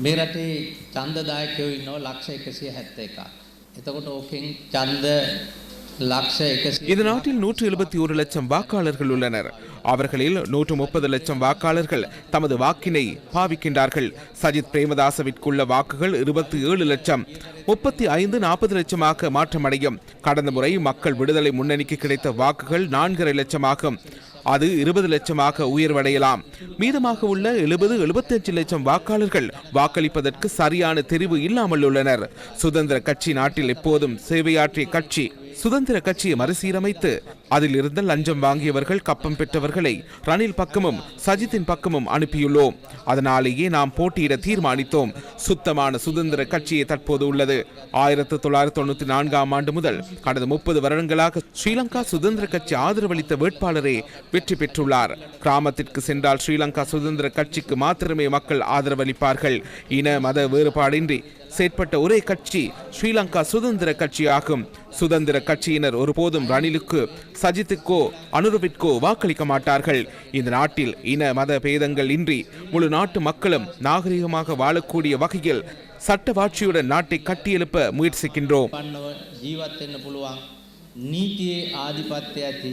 මේ රටේ ඡන්දදායකයෝ ඉන්නවා ලක්ෂ 171ක්. එතකොට ඕකෙන් ඡන්ද ලක්ෂ 100 இந்த நாட்டில் நூற்று எழுபத்தி ஒரு லட்சம் வாக்காளர்கள் உள்ளனர் அவர்களில் நூற்று முப்பது லட்சம் வாக்காளர்கள் தமது வாக்கினை பாவிக்கின்றார்கள் சஜித் பிரேமதாசவிற்குள்ள வாக்குகள் இருபத்தி ஏழு லட்சம் முப்பத்தி ஐந்து நாற்பது லட்சமாக மாற்றமடையும் கடந்த முறை மக்கள் விடுதலை முன்னணிக்கு கிடைத்த வாக்குகள் நான்கரை லட்சமாகும் அது இருபது லட்சமாக உயர்வடையலாம். மீதமாக உள்ள எழுபது எழுபத்தஞ்சு லட்சம் வாக்காளர்கள் வாக்களிப்பதற்கு சரியான தெரிவு இல்லாமல் உள்ளனர். சுதந்திர கட்சி நாட்டில் எப்போதும் சேவையாற்றிய கட்சி சுதந்திர கட்சியை மறுசீரமைத்து அதில் இருந்து லஞ்சம் வாங்கியவர்கள் கப்பம் பெற்றவர்களை ரணில் பக்கமும் சஜித்தின் பக்கமும் அனுப்பியுள்ளோம். அதனாலேயே நாம் போட்டியிட தீர்மானித்தோம். சுத்தமான சுதந்திர கட்சியை தற்போது உள்ளது. ஆயிரத்து தொள்ளாயிரத்தி தொண்ணூத்தி நான்காம் ஆண்டு முதல் கடந்த முப்பது வருடங்களாக ஸ்ரீலங்கா சுதந்திர கட்சி ஆதரவளித்த வேட்பாளரே வெற்றி பெற்றுள்ளார். கிராமத்திற்கு சென்றால் ஸ்ரீலங்கா சுதந்திர கட்சிக்கு மாத்திரமே மக்கள் ஆதரவளிப்பார்கள். இன மத வேறுபாடின்றி செயற்பட்ட ஒரே கட்சி ஸ்ரீலங்கா சுதந்திர கட்சி ஆகும் சுதந்திர கட்சியினர் ஒருபோதும் ரணிலுக்கு சஜித்துக்கோ அனுரவிற்கோ வாக்களிக்க மாட்டார்கள். இந்த நாட்டில் இன மத பேதங்கள் இன்றி முழு நாட்டு மக்களும் நாகரிகமாக வாழக்கூடிய வகையில் சட்டவாட்சியுடன் நாட்டை கட்டியெழுப்ப முயற்சிக்கின்றோம். நீதியை ஆதிபத்தியத்தை